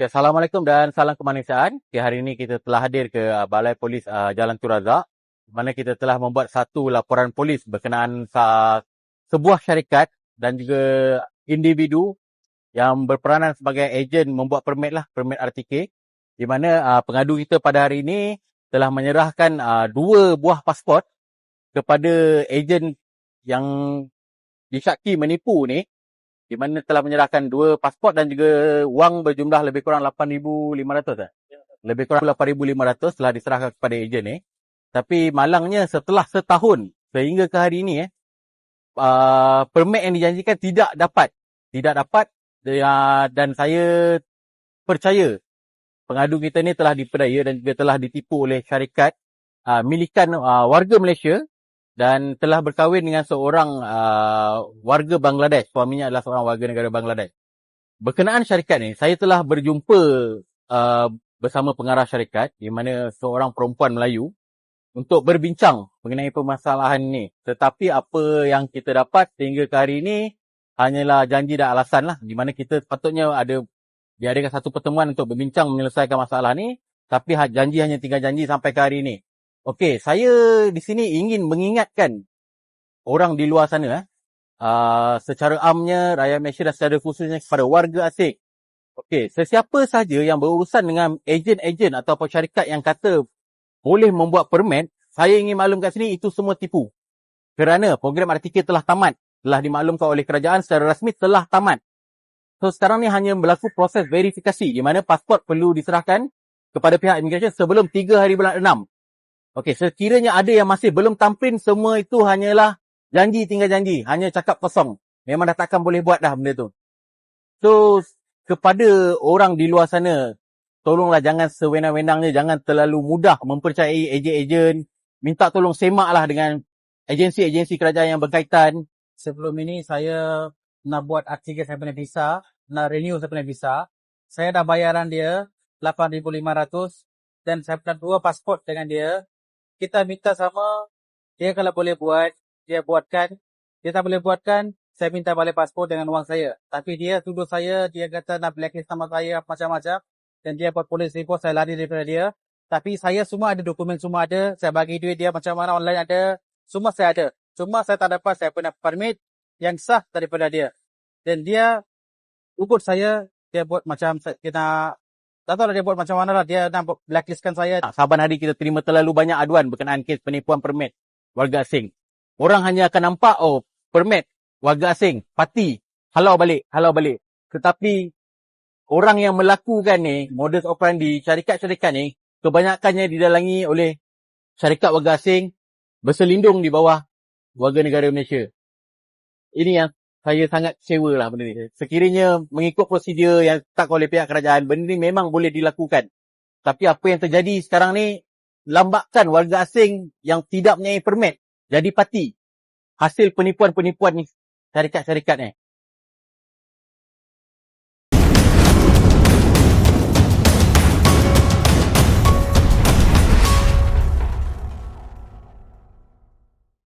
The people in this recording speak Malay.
Okay, Assalamualaikum dan salam kemanusiaan. Okay, hari ini kita telah hadir ke uh, Balai Polis uh, Jalan Turazak mana kita telah membuat satu laporan polis berkenaan sa- sebuah syarikat dan juga individu yang berperanan sebagai ejen membuat permit lah, permit RTK di mana uh, pengadu kita pada hari ini telah menyerahkan uh, dua buah pasport kepada ejen yang disyaki menipu ni di mana telah menyerahkan dua pasport dan juga wang berjumlah lebih kurang 8,500 eh? Lebih kurang 8,500 telah diserahkan kepada ejen ni. Tapi malangnya setelah setahun sehingga ke hari ini eh, uh, permit yang dijanjikan tidak dapat. Tidak dapat uh, dan saya percaya pengadu kita ni telah diperdaya dan juga telah ditipu oleh syarikat uh, milikan uh, warga Malaysia dan telah berkahwin dengan seorang uh, warga Bangladesh. Suaminya adalah seorang warga negara Bangladesh. Berkenaan syarikat ni, saya telah berjumpa uh, bersama pengarah syarikat di mana seorang perempuan Melayu untuk berbincang mengenai permasalahan ini. Tetapi apa yang kita dapat sehingga ke hari ini hanyalah janji dan alasan lah. Di mana kita sepatutnya ada diadakan satu pertemuan untuk berbincang menyelesaikan masalah ni. Tapi ha, janji hanya tinggal janji sampai ke hari ini. Okey, saya di sini ingin mengingatkan orang di luar sana eh, uh, secara amnya rakyat Malaysia dan secara khususnya kepada warga asing. Okey, sesiapa saja yang berurusan dengan ejen-ejen atau syarikat yang kata boleh membuat permit, saya ingin maklum kat sini itu semua tipu. Kerana program RTK telah tamat. Telah dimaklumkan oleh kerajaan secara rasmi telah tamat. So sekarang ni hanya berlaku proses verifikasi di mana pasport perlu diserahkan kepada pihak immigration sebelum 3 hari bulan 6. Okey, sekiranya ada yang masih belum tamprin semua itu hanyalah janji tinggal janji, hanya cakap kosong. Memang dah takkan boleh buat dah benda tu. So kepada orang di luar sana tolonglah jangan sewenang-wenangnya, jangan terlalu mudah mempercayai ejen-ejen. Minta tolong semaklah dengan agensi-agensi kerajaan yang berkaitan. Sebelum ini saya nak buat artikel saya punya visa, nak renew saya punya visa. Saya dah bayaran dia 8,500 dan saya punya dua pasport dengan dia. Kita minta sama, dia kalau boleh buat, dia buatkan. Dia tak boleh buatkan, saya minta balik pasport dengan wang saya. Tapi dia tuduh saya, dia kata nak blacklist sama saya macam-macam dan dia buat polis report saya lari daripada dia tapi saya semua ada dokumen semua ada saya bagi duit dia macam mana online ada semua saya ada cuma saya tak dapat saya punya permit yang sah daripada dia dan dia ukur saya dia buat macam kita tak tahu lah dia buat macam mana lah. Dia nak blacklistkan saya. Saban hari kita terima terlalu banyak aduan berkenaan kes penipuan permit warga asing. Orang hanya akan nampak oh permit warga asing parti halau balik halau balik. Tetapi orang yang melakukan ni, modus operandi syarikat-syarikat ni, kebanyakannya didalangi oleh syarikat warga asing berselindung di bawah warga negara Malaysia. Ini yang saya sangat kecewa lah benda ni. Sekiranya mengikut prosedur yang tak oleh pihak kerajaan, benda ni memang boleh dilakukan. Tapi apa yang terjadi sekarang ni, lambatkan warga asing yang tidak mempunyai permit jadi parti. Hasil penipuan-penipuan ni, syarikat-syarikat ni.